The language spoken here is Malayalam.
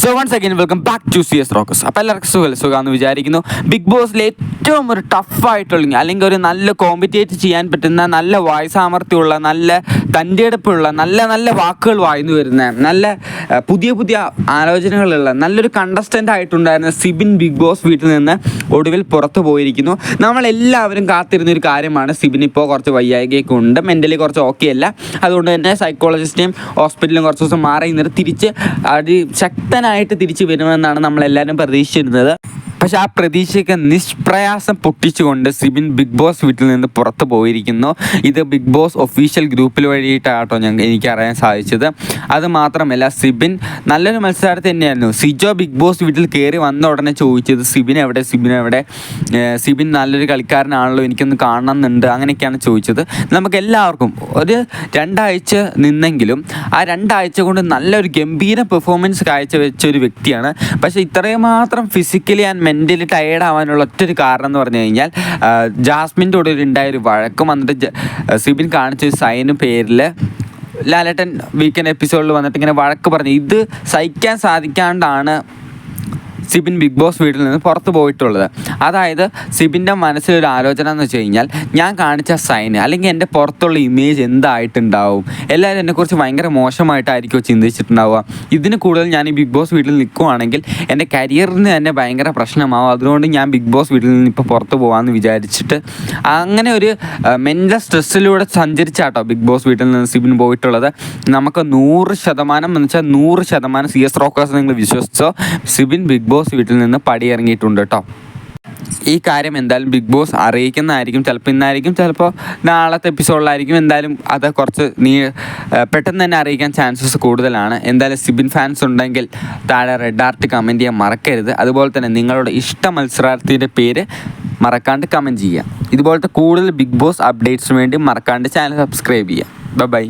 So once again welcome back to C S rockers അപ്പോൾ എല്ലാവർക്കും സുഖം സുഖമാണെന്ന് വിചാരിക്കുന്നു. ബിഗ് ബോസിലെ ഏറ്റവും ഒരു ടഫായിട്ടുള്ള അല്ലെങ്കിൽ ഒരു നല്ല കോമ്പറ്റേറ്റ് ചെയ്യാൻ പറ്റുന്ന നല്ല വായു സാമർഥ്യമുള്ള നല്ല തന്റെടുപ്പുള്ള നല്ല നല്ല വാക്കുകൾ വായിന്നു വരുന്ന നല്ല പുതിയ പുതിയ ആലോചനകളുള്ള നല്ലൊരു കണ്ടസ്റ്റന്റ് ആയിട്ടുണ്ടായിരുന്ന സിബിൻ ബിഗ് ബോസ് വീട്ടിൽ നിന്ന് ഒടുവിൽ പുറത്തു പോയിരിക്കുന്നു. നമ്മളെല്ലാവരും കാത്തിരുന്ന ഒരു കാര്യമാണ് സിബിൻ ഇപ്പോൾ കുറച്ച് വയ്യായികയൊക്കെ ഉണ്ട്. മെന്റലി കുറച്ച് ഓക്കെ അല്ല. അതുകൊണ്ട് തന്നെ സൈക്കോളജിസ്റ്റിനെയും ഹോസ്പിറ്റലിലും കുറച്ച് ദിവസം മാറി നിന്ന് തിരിച്ച് അത് ശക്തനായിട്ട് തിരിച്ചു വരുമെന്നാണ് നമ്മളെല്ലാവരും പ്രതീക്ഷിച്ചിരുന്നത്. പക്ഷെ ആ പ്രതീക്ഷയ്ക്ക് നിഷ്പ്രയാസം പൊട്ടിച്ചുകൊണ്ട് സിബിൻ ബിഗ് ബോസ് വീട്ടിൽ നിന്ന് പുറത്തു പോയിരിക്കുന്നു. ഇത് ബിഗ് ബോസ് ഒഫീഷ്യൽ ഗ്രൂപ്പിൽ വഴിയിട്ടാട്ടോ ഞങ്ങൾ എനിക്ക് അറിയാൻ സാധിച്ചത്. അത് മാത്രമല്ല സിബിൻ നല്ലൊരു മത്സരാർത്ഥി തന്നെയായിരുന്നു. സിജോ ബിഗ് ബോസ് വീട്ടിൽ കയറി വന്ന ഉടനെ ചോദിച്ചത് സിബിൻ എവിടെ സിബിൻ എവിടെ? സിബിൻ നല്ലൊരു കളിക്കാരനാണല്ലോ എനിക്കൊന്ന് കാണണമെന്നുണ്ട് അങ്ങനെയൊക്കെയാണ് ചോദിച്ചത്. നമുക്ക് എല്ലാവർക്കും ഒരു രണ്ടാഴ്ച നിന്നെങ്കിലും ആ രണ്ടാഴ്ച കൊണ്ട് നല്ലൊരു ഗംഭീര പെർഫോമൻസ് കാഴ്ചവെച്ച ഒരു വ്യക്തിയാണ്. പക്ഷേ ഇത്രയും മാത്രം ഫിസിക്കലി ആൻഡ് മെന്റലി ടയേർഡ് ആവാനുള്ള ഒറ്റൊരു കാരണം എന്ന് പറഞ്ഞു കഴിഞ്ഞാൽ ജാസ്മിന്റെ കൂടെ ഒരു ഉണ്ടായ ഒരു വഴക്കം വന്നിട്ട് സിബിൻ കാണിച്ച ഒരു സൈന് പേരിൽ ലാലേട്ടൻ വീക്കെൻഡ് എപ്പിസോഡിൽ വന്നിട്ട് ഇങ്ങനെ വഴക്ക് പറഞ്ഞു. ഇത് സഹിക്കാൻ സാധിക്കാണ്ടാണ് സിബിൻ ബിഗ് ബോസ് വീട്ടിൽ നിന്ന് പുറത്ത് പോയിട്ടുള്ളത്. അതായത് സിബിന്റെ മനസ്സിലൊരു ആലോചന എന്ന് വെച്ച് കഴിഞ്ഞാൽ ഞാൻ കാണിച്ച സൈന് അല്ലെങ്കിൽ എന്റെ പുറത്തുള്ള ഇമേജ് എന്തായിട്ടുണ്ടാവും? എല്ലാവരും എന്നെക്കുറിച്ച് ഭയങ്കര മോശമായിട്ടായിരിക്കും ചിന്തിച്ചിട്ടുണ്ടാവുക? ഇതിന് കൂടുതൽ ഞാൻ ഈ ബിഗ് ബോസ് വീട്ടിൽ നിൽക്കുവാണെങ്കിൽ എന്റെ കരിയറിന് തന്നെ ഭയങ്കര പ്രശ്നമാവും. അതുകൊണ്ട് ഞാൻ ബിഗ് ബോസ് വീട്ടിൽ നിന്ന് ഇപ്പോൾ പുറത്ത് പോകാമെന്ന് വിചാരിച്ചിട്ട് അങ്ങനെ ഒരു മെന്റൽ സ്ട്രെസ്സിലൂടെ സഞ്ചരിച്ചാട്ടോ ബിഗ് ബോസ് വീട്ടിൽ നിന്ന് സിബിൻ പോയിട്ടുള്ളത്. നമുക്ക് നൂറ് ശതമാനം എന്ന് വെച്ചാൽ നൂറ് ശതമാനം സി എസ് റോക്കേഴ്സ് നിങ്ങൾ വിശ്വസിച്ചോ? സിബിൻ ബിഗ് ബോസ് വീട്ടിൽ നിന്ന് പടിയിറങ്ങിയിട്ടുണ്ട് കേട്ടോ ഈ കാര്യം എന്തായാലും ബിഗ് ബോസ് അറിയിക്കുന്നതായിരിക്കും. ചിലപ്പോൾ ഇന്നായിരിക്കും ചിലപ്പോൾ നാളത്തെ എപ്പിസോഡിലായിരിക്കും. എന്തായാലും അത് കുറച്ച് നീ പെട്ടെന്ന് തന്നെ അറിയിക്കാൻ ചാൻസസ് കൂടുതലാണ്. എന്തായാലും സിബിൻ ഫാൻസ് ഉണ്ടെങ്കിൽ താഴെ റെഡ് ആർട്ട് കമന്റ് ചെയ്യാൻ മറക്കരുത്. അതുപോലെ തന്നെ നിങ്ങളുടെ ഇഷ്ട മത്സരാർത്ഥിയുടെ പേര് മറക്കാണ്ട് കമന്റ് ചെയ്യുക. ഇതുപോലത്തെ കൂടുതൽ ബിഗ് ബോസ് അപ്ഡേറ്റ്സിന് വേണ്ടി മറക്കാണ്ട് ചാനൽ സബ്സ്ക്രൈബ് ചെയ്യുക. ബൈ